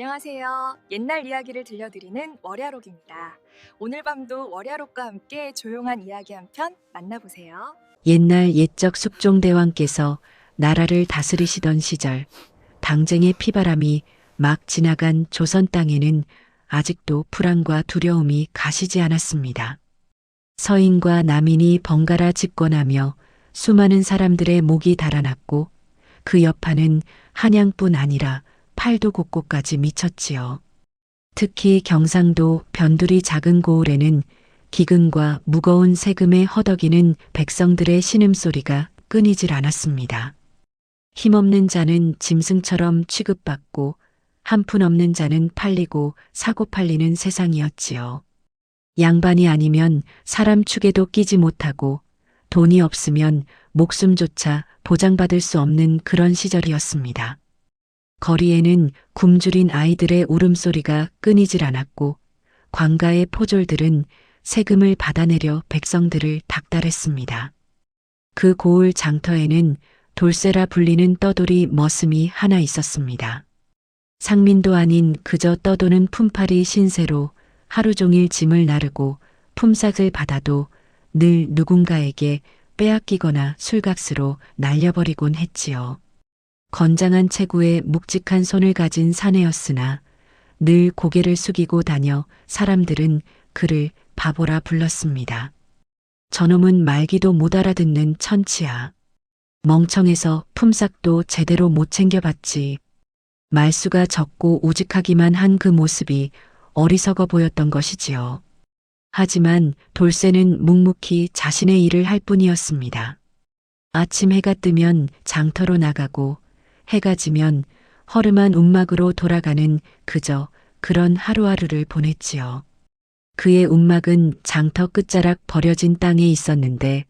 안녕하세요. 옛날 이야기를 들려드리는 월야록입니다. 오늘 밤도 월야록과 함께 조용한 이야기 한 편 만나보세요. 옛날 옛적 숙종대왕께서 나라를 다스리시던 시절 당쟁의 피바람이 막 지나간 조선 땅에는 아직도 불안과 두려움이 가시지 않았습니다. 서인과 남인이 번갈아 집권하며 수많은 사람들의 목이 달아났고 그 여파는 한양뿐 아니라 팔도 곳곳까지 미쳤지요. 특히 경상도 변두리 작은 고을에는 기근과 무거운 세금에 허덕이는 백성들의 신음소리가 끊이질 않았습니다. 힘없는 자는 짐승처럼 취급받고 한 푼 없는 자는 팔리고 사고 팔리는 세상이었지요. 양반이 아니면 사람 축에도 끼지 못하고 돈이 없으면 목숨조차 보장받을 수 없는 그런 시절이었습니다. 거리에는 굶주린 아이들의 울음소리가 끊이질 않았고 관가의 포졸들은 세금을 받아내려 백성들을 닥달했습니다. 그 고을 장터에는 돌쇠라 불리는 떠돌이 머슴이 하나 있었습니다. 상민도 아닌 그저 떠도는 품팔이 신세로 하루 종일 짐을 나르고 품삯을 받아도 늘 누군가에게 빼앗기거나 술각스로 날려버리곤 했지요. 건장한 체구에 묵직한 손을 가진 사내였으나 늘 고개를 숙이고 다녀 사람들은 그를 바보라 불렀습니다. 저놈은 말기도 못 알아듣는 천치야. 멍청해서 품삯도 제대로 못 챙겨봤지. 말수가 적고 우직하기만 한 그 모습이 어리석어 보였던 것이지요. 하지만 돌쇠는 묵묵히 자신의 일을 할 뿐이었습니다. 아침 해가 뜨면 장터로 나가고 해가 지면 허름한 움막으로 돌아가는 그저 그런 하루하루를 보냈지요. 그의 움막은 장터 끝자락 버려진 땅에 있었는데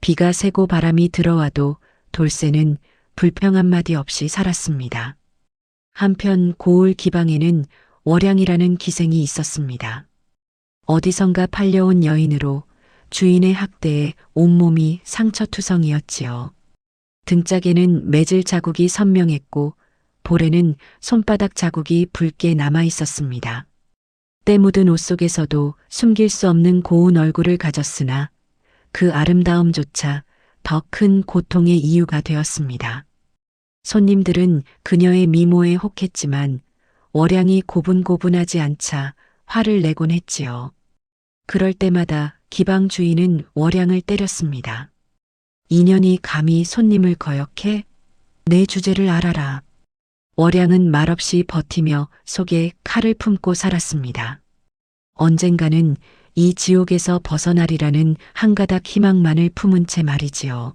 비가 새고 바람이 들어와도 돌쇠는 불평 한마디 없이 살았습니다. 한편 고을 기방에는 월양이라는 기생이 있었습니다. 어디선가 팔려온 여인으로 주인의 학대에 온몸이 상처투성이었지요. 등짝에는 매질 자국이 선명했고 볼에는 손바닥 자국이 붉게 남아 있었습니다. 때 묻은 옷 속에서도 숨길 수 없는 고운 얼굴을 가졌으나 그 아름다움조차 더 큰 고통의 이유가 되었습니다. 손님들은 그녀의 미모에 혹했지만 월양이 고분고분하지 않자 화를 내곤 했지요. 그럴 때마다 기방 주인은 월양을 때렸습니다. 인연이 감히 손님을 거역해 내 주제를 알아라. 월양은 말없이 버티며 속에 칼을 품고 살았습니다. 언젠가는 이 지옥에서 벗어나리라는 한 가닥 희망만을 품은 채 말이지요.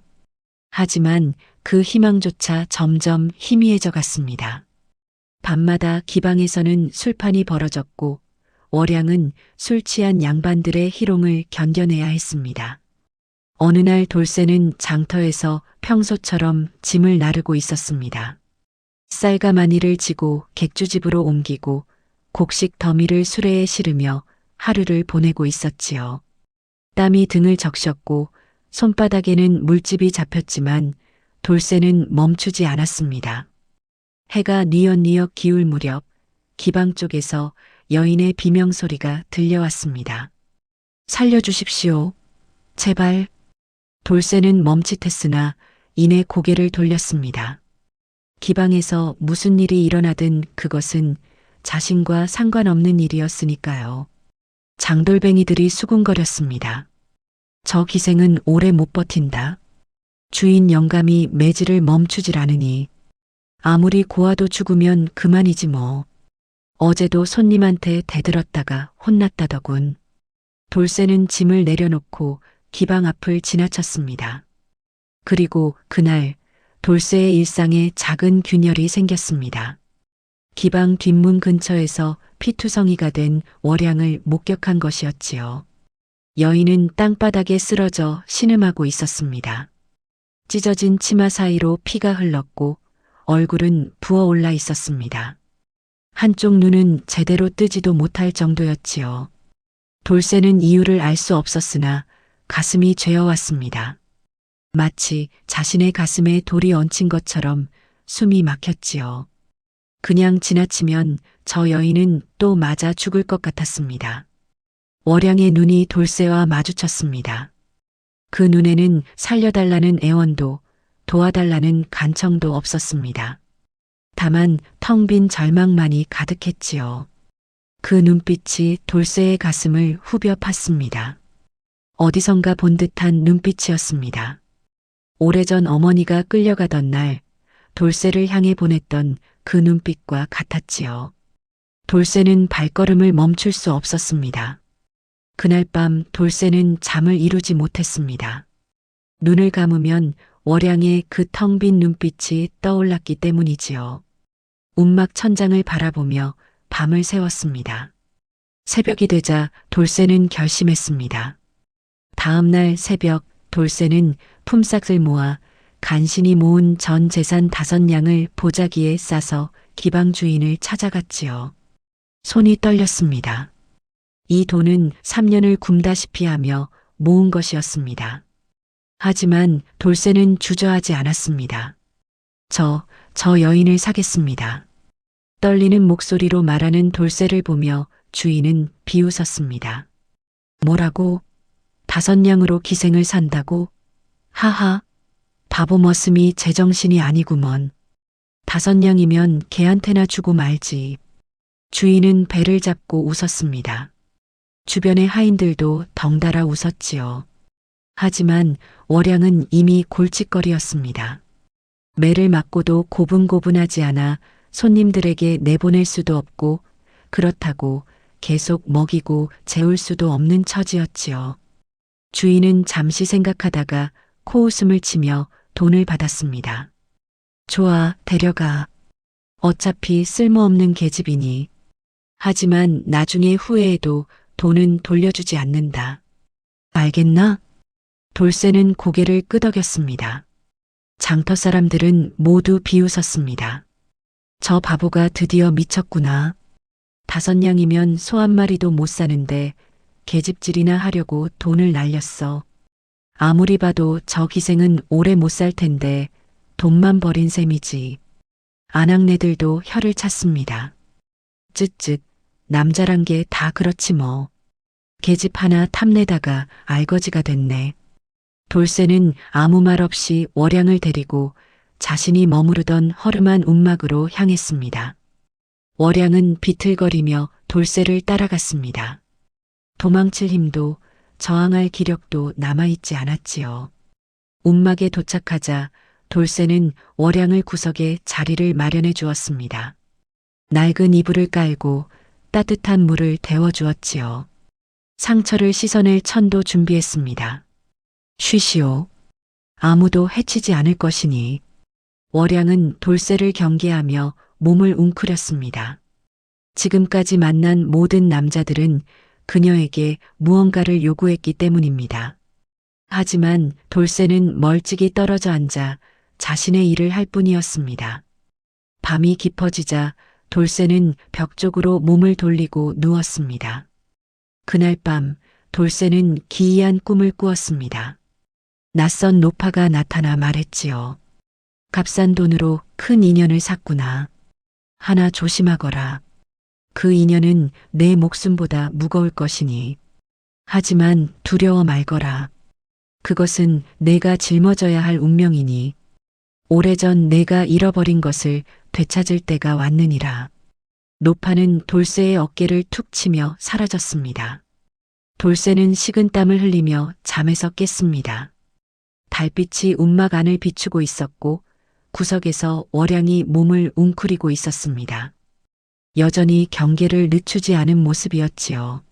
하지만 그 희망조차 점점 희미해져 갔습니다. 밤마다 기방에서는 술판이 벌어졌고 월양은 술 취한 양반들의 희롱을 견뎌내야 했습니다. 어느 날 돌쇠는 장터에서 평소처럼 짐을 나르고 있었습니다. 쌀과 마니를 지고 객주집으로 옮기고 곡식 더미를 수레에 실으며 하루를 보내고 있었지요. 땀이 등을 적셨고 손바닥에는 물집이 잡혔지만 돌쇠는 멈추지 않았습니다. 해가 뉘엿뉘엿 기울 무렵 기방 쪽에서 여인의 비명소리가 들려왔습니다. 살려주십시오. 제발. 돌쇠는 멈칫했으나 이내 고개를 돌렸습니다. 기방에서 무슨 일이 일어나든 그것은 자신과 상관없는 일이었으니까요. 장돌뱅이들이 수군거렸습니다. 저 기생은 오래 못 버틴다. 주인 영감이 매질을 멈추질 않으니 아무리 고아도 죽으면 그만이지 뭐. 어제도 손님한테 대들었다가 혼났다더군. 돌쇠는 짐을 내려놓고 기방 앞을 지나쳤습니다. 그리고 그날 돌쇠의 일상에 작은 균열이 생겼습니다. 기방 뒷문 근처에서 피투성이가 된 월양을 목격한 것이었지요. 여인은 땅바닥에 쓰러져 신음하고 있었습니다. 찢어진 치마 사이로 피가 흘렀고 얼굴은 부어올라 있었습니다. 한쪽 눈은 제대로 뜨지도 못할 정도였지요. 돌쇠는 이유를 알 수 없었으나 가슴이 죄어왔습니다. 마치 자신의 가슴에 돌이 얹힌 것처럼 숨이 막혔지요. 그냥 지나치면 저 여인은 또 맞아 죽을 것 같았습니다. 월양의 눈이 돌쇠와 마주쳤습니다. 그 눈에는 살려달라는 애원도 도와달라는 간청도 없었습니다. 다만 텅 빈 절망만이 가득했지요. 그 눈빛이 돌쇠의 가슴을 후벼 팠습니다. 어디선가 본 듯한 눈빛이었습니다. 오래전 어머니가 끌려가던 날 돌쇠를 향해 보냈던 그 눈빛과 같았지요. 돌쇠는 발걸음을 멈출 수 없었습니다. 그날 밤 돌쇠는 잠을 이루지 못했습니다. 눈을 감으면 월양의 그 텅 빈 눈빛이 떠올랐기 때문이지요. 움막 천장을 바라보며 밤을 새웠습니다. 새벽이 되자 돌쇠는 결심했습니다. 다음 날 새벽 돌쇠는 품삯을 모아 간신히 모은 전 재산 다섯 양을 보자기에 싸서 기방 주인을 찾아갔지요. 손이 떨렸습니다. 이 돈은 3년을 굶다시피 하며 모은 것이었습니다. 하지만 돌쇠는 주저하지 않았습니다. 저, 저 여인을 사겠습니다. 떨리는 목소리로 말하는 돌쇠를 보며 주인은 비웃었습니다. 뭐라고? 다섯 양으로 기생을 산다고? 하하, 바보 머슴이 제정신이 아니구먼. 다섯 양이면 개한테나 주고 말지. 주인은 배를 잡고 웃었습니다. 주변의 하인들도 덩달아 웃었지요. 하지만 월양은 이미 골칫거리였습니다. 매를 맞고도 고분고분하지 않아 손님들에게 내보낼 수도 없고 그렇다고 계속 먹이고 재울 수도 없는 처지였지요. 주인은 잠시 생각하다가 코웃음을 치며 돈을 받았습니다. 좋아, 데려가. 어차피 쓸모없는 계집이니. 하지만 나중에 후회해도 돈은 돌려주지 않는다. 알겠나? 돌쇠는 고개를 끄덕였습니다. 장터 사람들은 모두 비웃었습니다. 저 바보가 드디어 미쳤구나. 다섯 양이면 소 한 마리도 못 사는데 계집질이나 하려고 돈을 날렸어. 아무리 봐도 저 기생은 오래 못 살 텐데 돈만 버린 셈이지. 아낙네들도 혀를 찼습니다. 쯧쯧, 남자란 게 다 그렇지 뭐. 계집 하나 탐내다가 알거지가 됐네. 돌쇠는 아무 말 없이 월양을 데리고 자신이 머무르던 허름한 움막으로 향했습니다. 월양은 비틀거리며 돌쇠를 따라갔습니다. 도망칠 힘도 저항할 기력도 남아있지 않았지요. 움막에 도착하자 돌쇠는 월양을 구석에 자리를 마련해 주었습니다. 낡은 이불을 깔고 따뜻한 물을 데워 주었지요. 상처를 씻어낼 천도 준비했습니다. 쉬시오. 아무도 해치지 않을 것이니. 월양은 돌쇠를 경계하며 몸을 웅크렸습니다. 지금까지 만난 모든 남자들은 그녀에게 무언가를 요구했기 때문입니다. 하지만 돌쇠는 멀찍이 떨어져 앉아 자신의 일을 할 뿐이었습니다. 밤이 깊어지자 돌쇠는 벽 쪽으로 몸을 돌리고 누웠습니다. 그날 밤 돌쇠는 기이한 꿈을 꾸었습니다. 낯선 노파가 나타나 말했지요. 값싼 돈으로 큰 인연을 샀구나. 하나 조심하거라. 그 인연은 내 목숨보다 무거울 것이니. 하지만 두려워 말거라. 그것은 내가 짊어져야 할 운명이니. 오래전 내가 잃어버린 것을 되찾을 때가 왔느니라. 노파는 돌쇠의 어깨를 툭 치며 사라졌습니다. 돌쇠는 식은 땀을 흘리며 잠에서 깼습니다. 달빛이 움막 안을 비추고 있었고 구석에서 월양이 몸을 웅크리고 있었습니다. 여전히 경계를 늦추지 않은 모습이었지요.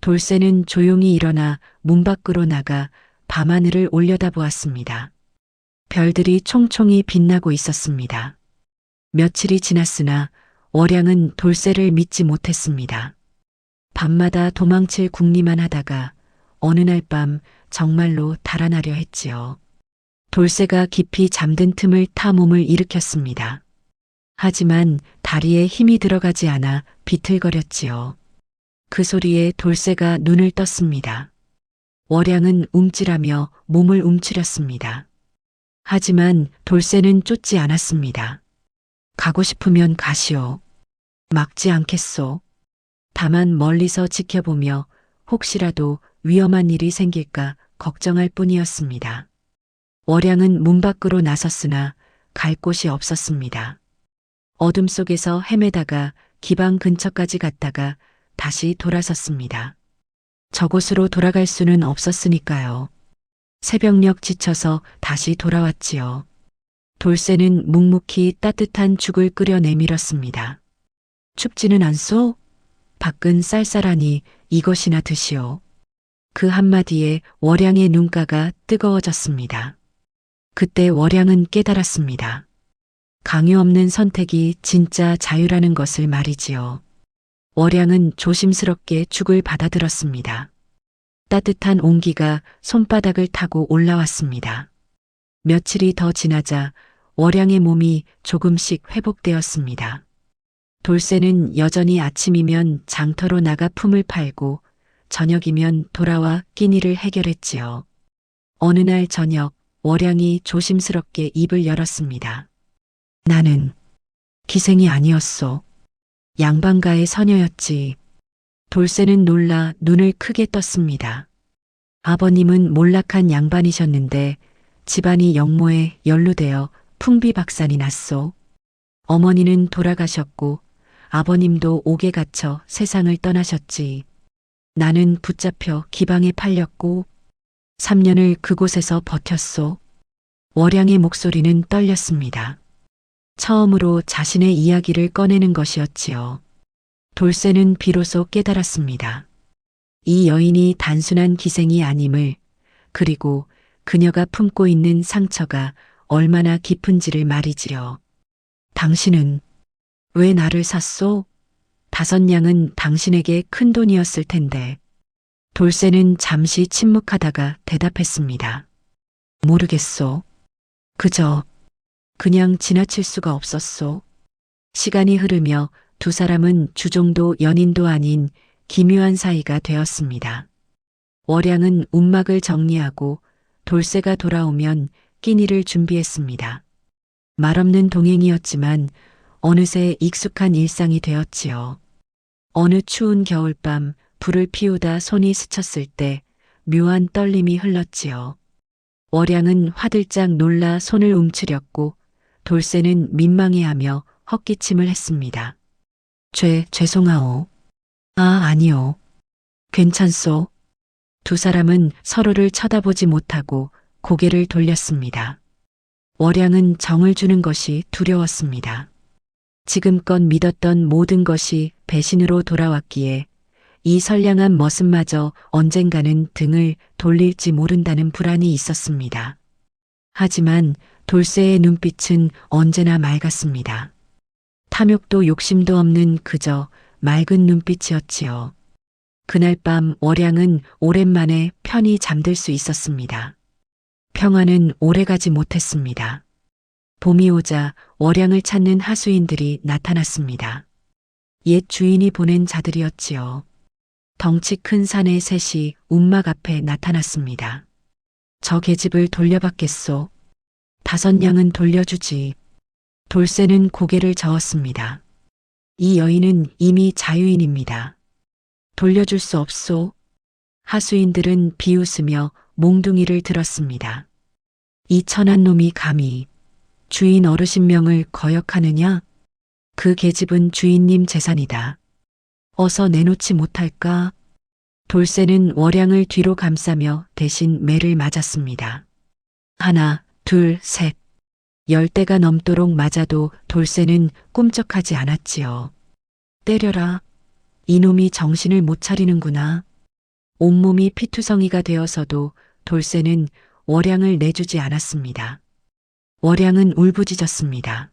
돌쇠는 조용히 일어나 문 밖으로 나가 밤하늘을 올려다보았습니다. 별들이 총총히 빛나고 있었습니다. 며칠이 지났으나 월양은 돌쇠를 믿지 못했습니다. 밤마다 도망칠 궁리만 하다가 어느 날 밤 정말로 달아나려 했지요. 돌쇠가 깊이 잠든 틈을 타 몸을 일으켰습니다. 하지만 다리에 힘이 들어가지 않아 비틀거렸지요. 그 소리에 돌쇠가 눈을 떴습니다. 월양은 움찔하며 몸을 움츠렸습니다. 하지만 돌쇠는 쫓지 않았습니다. 가고 싶으면 가시오. 막지 않겠소. 다만 멀리서 지켜보며 혹시라도 위험한 일이 생길까 걱정할 뿐이었습니다. 월양은 문 밖으로 나섰으나 갈 곳이 없었습니다. 어둠 속에서 헤매다가 기방 근처까지 갔다가 다시 돌아섰습니다. 저곳으로 돌아갈 수는 없었으니까요. 새벽녘 지쳐서 다시 돌아왔지요. 돌쇠는 묵묵히 따뜻한 죽을 끓여 내밀었습니다. 춥지는 않소? 밖은 쌀쌀하니 이것이나 드시오. 그 한마디에 월양의 눈가가 뜨거워졌습니다. 그때 월양은 깨달았습니다. 강요 없는 선택이 진짜 자유라는 것을 말이지요. 월양은 조심스럽게 죽을 받아들었습니다. 따뜻한 온기가 손바닥을 타고 올라왔습니다. 며칠이 더 지나자 월양의 몸이 조금씩 회복되었습니다. 돌쇠는 여전히 아침이면 장터로 나가 품을 팔고 저녁이면 돌아와 끼니를 해결했지요. 어느 날 저녁 월양이 조심스럽게 입을 열었습니다. 나는 기생이 아니었소. 양반가의 서녀였지. 돌쇠는 놀라 눈을 크게 떴습니다. 아버님은 몰락한 양반이셨는데 집안이 영모에 연루되어 풍비박산이 났소. 어머니는 돌아가셨고 아버님도 옥에 갇혀 세상을 떠나셨지. 나는 붙잡혀 기방에 팔렸고 3년을 그곳에서 버텼소. 월양의 목소리는 떨렸습니다. 처음으로 자신의 이야기를 꺼내는 것이었지요. 돌쇠는 비로소 깨달았습니다. 이 여인이 단순한 기생이 아님을, 그리고 그녀가 품고 있는 상처가 얼마나 깊은지를 말이지요. 당신은 왜 나를 샀소? 다섯 냥은 당신에게 큰 돈이었을 텐데. 돌쇠는 잠시 침묵하다가 대답했습니다. 모르겠소. 그저 그냥 지나칠 수가 없었소. 시간이 흐르며 두 사람은 주종도 연인도 아닌 기묘한 사이가 되었습니다. 월양은 움막을 정리하고 돌쇠가 돌아오면 끼니를 준비했습니다. 말없는 동행이었지만 어느새 익숙한 일상이 되었지요. 어느 추운 겨울밤 불을 피우다 손이 스쳤을 때 묘한 떨림이 흘렀지요. 월양은 화들짝 놀라 손을 움츠렸고 돌쇠는 민망해하며 헛기침을 했습니다. 죄, 죄송하오. 아, 아니오. 괜찮소. 두 사람은 서로를 쳐다보지 못하고 고개를 돌렸습니다. 월양은 정을 주는 것이 두려웠습니다. 지금껏 믿었던 모든 것이 배신으로 돌아왔기에 이 선량한 머슴마저 언젠가는 등을 돌릴지 모른다는 불안이 있었습니다. 하지만 돌쇠의 눈빛은 언제나 맑았습니다. 탐욕도 욕심도 없는 그저 맑은 눈빛이었지요. 그날 밤 월양은 오랜만에 편히 잠들 수 있었습니다. 평화는 오래가지 못했습니다. 봄이 오자 월양을 찾는 하수인들이 나타났습니다. 옛 주인이 보낸 자들이었지요. 덩치 큰 사내 셋이 움막 앞에 나타났습니다. 저 계집을 돌려받겠소. 다섯 양은 돌려주지. 돌쇠는 고개를 저었습니다. 이 여인은 이미 자유인입니다. 돌려줄 수 없소. 하수인들은 비웃으며 몽둥이를 들었습니다. 이 천한 놈이 감히 주인 어르신 명을 거역하느냐? 그 계집은 주인님 재산이다. 어서 내놓지 못할까? 돌쇠는 월양을 뒤로 감싸며 대신 매를 맞았습니다. 하나, 둘, 셋. 열대가 넘도록 맞아도 돌쇠는 꿈쩍하지 않았지요. 때려라. 이놈이 정신을 못 차리는구나. 온몸이 피투성이가 되어서도 돌쇠는 월양을 내주지 않았습니다. 월양은 울부짖었습니다.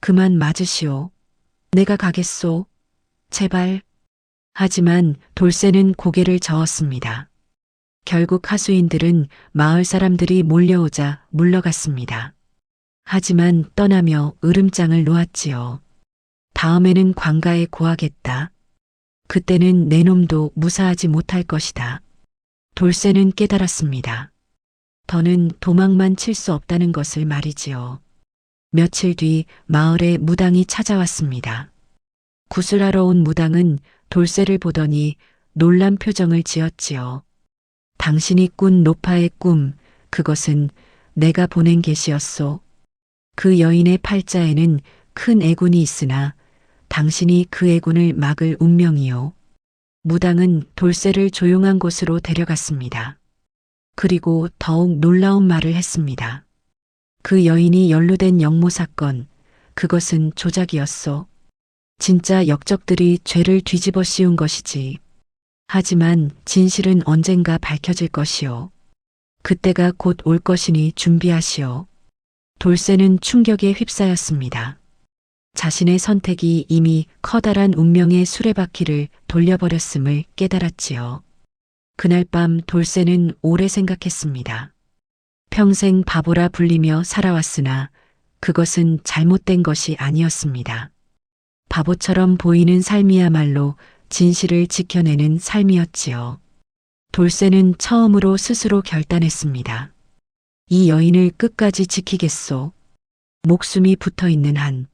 그만 맞으시오. 내가 가겠소. 제발. 하지만 돌쇠는 고개를 저었습니다. 결국 하수인들은 마을 사람들이 몰려오자 물러갔습니다. 하지만 떠나며 으름장을 놓았지요. 다음에는 관가에 고하겠다. 그때는 내 놈도 무사하지 못할 것이다. 돌쇠는 깨달았습니다. 더는 도망만 칠 수 없다는 것을 말이지요. 며칠 뒤 마을에 무당이 찾아왔습니다. 구슬하러 온 무당은 돌쇠를 보더니 놀란 표정을 지었지요. 당신이 꾼 노파의 꿈, 그것은 내가 보낸 계시였소. 그 여인의 팔자에는 큰 애군이 있으나 당신이 그 애군을 막을 운명이요. 무당은 돌쇠를 조용한 곳으로 데려갔습니다. 그리고 더욱 놀라운 말을 했습니다. 그 여인이 연루된 영모 사건, 그것은 조작이었소. 진짜 역적들이 죄를 뒤집어 씌운 것이지. 하지만 진실은 언젠가 밝혀질 것이요. 그때가 곧 올 것이니 준비하시오. 돌쇠는 충격에 휩싸였습니다. 자신의 선택이 이미 커다란 운명의 수레바퀴를 돌려버렸음을 깨달았지요. 그날 밤 돌쇠는 오래 생각했습니다. 평생 바보라 불리며 살아왔으나 그것은 잘못된 것이 아니었습니다. 바보처럼 보이는 삶이야말로 진실을 지켜내는 삶이었지요. 돌쇠는 처음으로 스스로 결단했습니다. 이 여인을 끝까지 지키겠소. 목숨이 붙어 있는 한.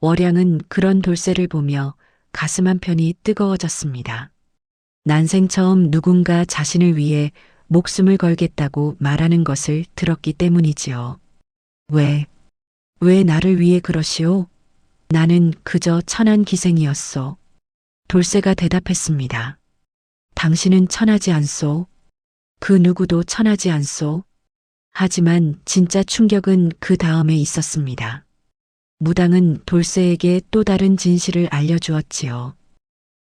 월양은 그런 돌쇠를 보며 가슴 한편이 뜨거워졌습니다. 난생 처음 누군가 자신을 위해 목숨을 걸겠다고 말하는 것을 들었기 때문이지요. 왜, 왜 나를 위해 그러시오? 나는 그저 천한 기생이었소. 돌쇠가 대답했습니다. 당신은 천하지 않소. 그 누구도 천하지 않소. 하지만 진짜 충격은 그 다음에 있었습니다. 무당은 돌쇠에게 또 다른 진실을 알려주었지요.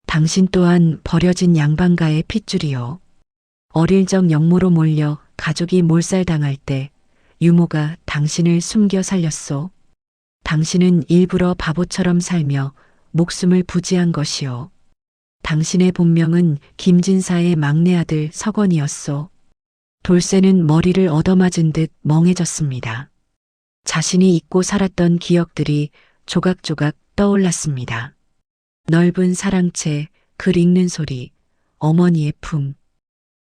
당신 또한 버려진 양반가의 핏줄이요. 어릴 적 영모로 몰려 가족이 몰살당할 때 유모가 당신을 숨겨 살렸소. 당신은 일부러 바보처럼 살며 목숨을 부지한 것이요. 당신의 본명은 김진사의 막내 아들 석원이었소. 돌쇠는 머리를 얻어맞은 듯 멍해졌습니다. 자신이 잊고 살았던 기억들이 조각조각 떠올랐습니다. 넓은 사랑채, 글 읽는 소리, 어머니의 품.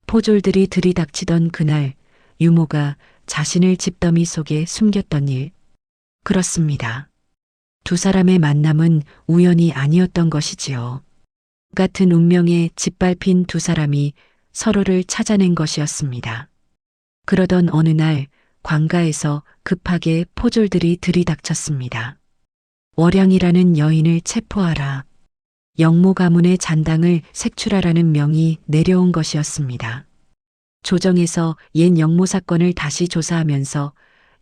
포졸들이 들이닥치던 그날 유모가 자신을 집더미 속에 숨겼던 일. 그렇습니다. 두 사람의 만남은 우연이 아니었던 것이지요. 같은 운명에 짓밟힌 두 사람이 서로를 찾아낸 것이었습니다. 그러던 어느 날 관가에서 급하게 포졸들이 들이닥쳤습니다. 월양이라는 여인을 체포하라. 영모 가문의 잔당을 색출하라는 명이 내려온 것이었습니다. 조정에서 옛 영모 사건을 다시 조사하면서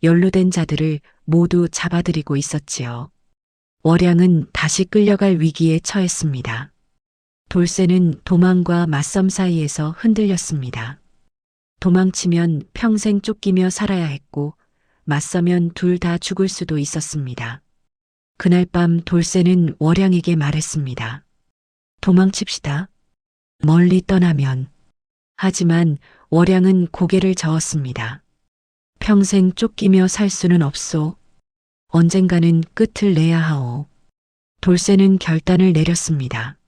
연루된 자들을 모두 잡아들이고 있었지요. 월양은 다시 끌려갈 위기에 처했습니다. 돌쇠는 도망과 맞섬 사이에서 흔들렸습니다. 도망치면 평생 쫓기며 살아야 했고, 맞서면 둘 다 죽을 수도 있었습니다. 그날 밤 돌쇠는 월양에게 말했습니다. 도망칩시다. 멀리 떠나면. 하지만 월양은 고개를 저었습니다. 평생 쫓기며 살 수는 없소. 언젠가는 끝을 내야 하오. 돌쇠는 결단을 내렸습니다.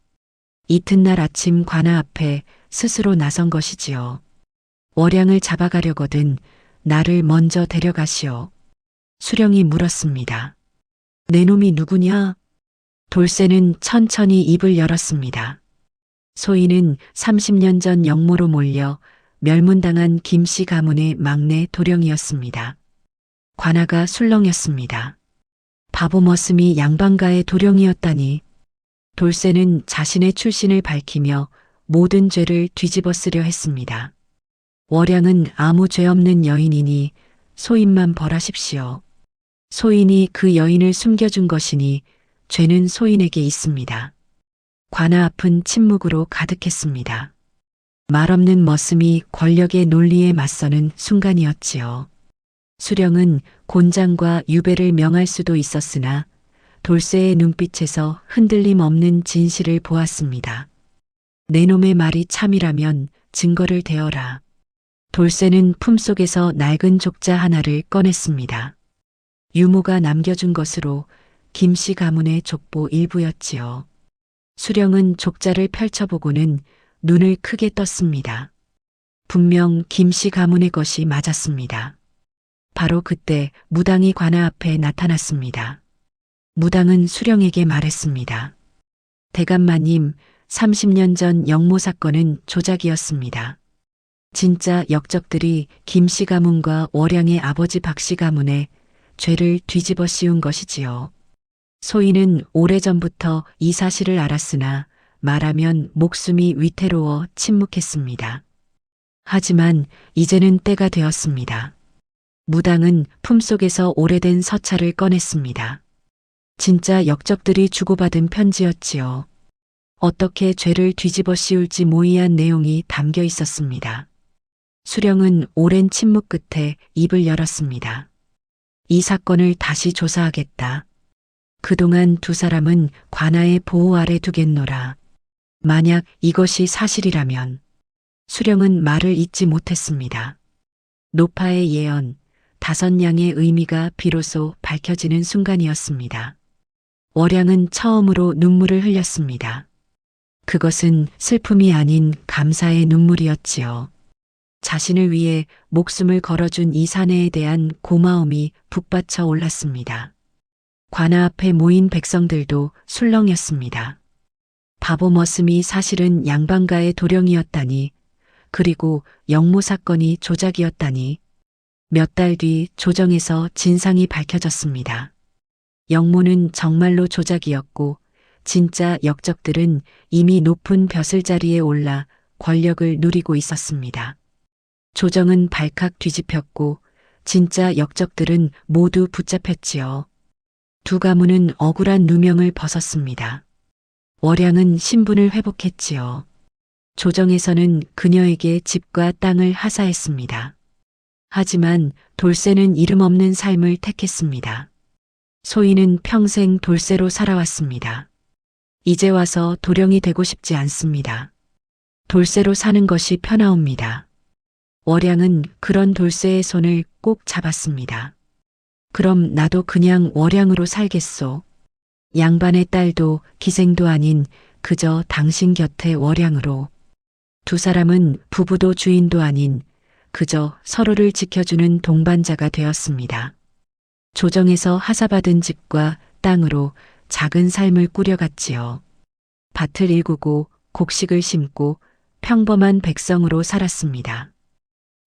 이튿날 아침 관아 앞에 스스로 나선 것이지요. 월양을 잡아가려거든 나를 먼저 데려가시오. 수령이 물었습니다. 내 놈이 누구냐? 돌쇠는 천천히 입을 열었습니다. 소인은 30년 전 영모로 몰려 멸문당한 김씨 가문의 막내 도령이었습니다. 관아가 술렁였습니다. 바보 머슴이 양반가의 도령이었다니 돌쇠는 자신의 출신을 밝히며 모든 죄를 뒤집어 쓰려 했습니다. 월양은 아무 죄 없는 여인이니 소인만 벌하십시오. 소인이 그 여인을 숨겨준 것이니 죄는 소인에게 있습니다. 관아 앞은 침묵으로 가득했습니다. 말없는 머슴이 권력의 논리에 맞서는 순간이었지요. 수령은 곤장과 유배를 명할 수도 있었으나 돌쇠의 눈빛에서 흔들림 없는 진실을 보았습니다. 내 놈의 말이 참이라면 증거를 대어라. 돌쇠는 품속에서 낡은 족자 하나를 꺼냈습니다. 유모가 남겨준 것으로 김씨 가문의 족보 일부였지요. 수령은 족자를 펼쳐보고는 눈을 크게 떴습니다. 분명 김씨 가문의 것이 맞았습니다. 바로 그때 무당이 관아 앞에 나타났습니다. 무당은 수령에게 말했습니다. 대감마님, 30년 전 영모 사건은 조작이었습니다. 진짜 역적들이 김씨 가문과 월양의 아버지 박씨 가문에 죄를 뒤집어 씌운 것이지요. 소인은 오래전부터 이 사실을 알았으나 말하면 목숨이 위태로워 침묵했습니다. 하지만 이제는 때가 되었습니다. 무당은 품속에서 오래된 서찰을 꺼냈습니다. 진짜 역적들이 주고받은 편지였지요. 어떻게 죄를 뒤집어 씌울지 모의한 내용이 담겨 있었습니다. 수령은 오랜 침묵 끝에 입을 열었습니다. 이 사건을 다시 조사하겠다. 그동안 두 사람은 관아의 보호 아래 두겠노라. 만약 이것이 사실이라면 수령은 말을 잇지 못했습니다. 노파의 예언, 다섯 양의 의미가 비로소 밝혀지는 순간이었습니다. 월양은 처음으로 눈물을 흘렸습니다. 그것은 슬픔이 아닌 감사의 눈물이었지요. 자신을 위해 목숨을 걸어준 이 사내에 대한 고마움이 북받쳐 올랐습니다. 관아 앞에 모인 백성들도 술렁였습니다. 바보 머슴이 사실은 양반가의 도령이었다니, 그리고 영모 사건이 조작이었다니, 몇 달 뒤 조정에서 진상이 밝혀졌습니다. 영모는 정말로 조작이었고, 진짜 역적들은 이미 높은 벼슬 자리에 올라 권력을 누리고 있었습니다. 조정은 발칵 뒤집혔고, 진짜 역적들은 모두 붙잡혔지요. 두 가문은 억울한 누명을 벗었습니다. 월양은 신분을 회복했지요. 조정에서는 그녀에게 집과 땅을 하사했습니다. 하지만 돌쇠는 이름 없는 삶을 택했습니다. 소인은 평생 돌쇠로 살아왔습니다. 이제 와서 도령이 되고 싶지 않습니다. 돌쇠로 사는 것이 편하옵니다. 월양은 그런 돌쇠의 손을 꼭 잡았습니다. 그럼 나도 그냥 월양으로 살겠소. 양반의 딸도 기생도 아닌 그저 당신 곁에 월양으로. 두 사람은 부부도 주인도 아닌 그저 서로를 지켜주는 동반자가 되었습니다. 조정에서 하사받은 집과 땅으로 작은 삶을 꾸려갔지요. 밭을 일구고 곡식을 심고 평범한 백성으로 살았습니다.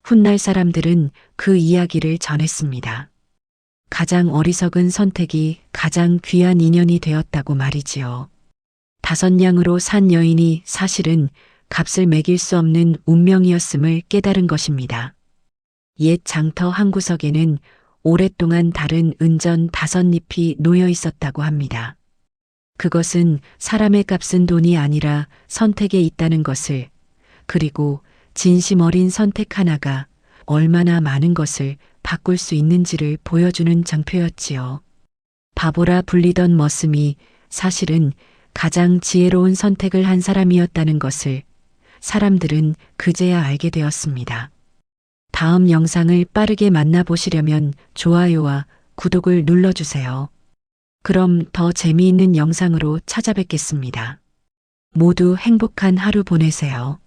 훗날 사람들은 그 이야기를 전했습니다. 가장 어리석은 선택이 가장 귀한 인연이 되었다고 말이지요. 다섯 양으로 산 여인이 사실은 값을 매길 수 없는 운명이었음을 깨달은 것입니다. 옛 장터 한 구석에는 오랫동안 다른 은전 다섯 잎이 놓여 있었다고 합니다. 그것은 사람의 값은 돈이 아니라 선택에 있다는 것을, 그리고 진심 어린 선택 하나가 얼마나 많은 것을 바꿀 수 있는지를 보여주는 장표였지요. 바보라 불리던 머슴이 사실은 가장 지혜로운 선택을 한 사람이었다는 것을 사람들은 그제야 알게 되었습니다. 다음 영상을 빠르게 만나보시려면 좋아요와 구독을 눌러주세요. 그럼 더 재미있는 영상으로 찾아뵙겠습니다. 모두 행복한 하루 보내세요.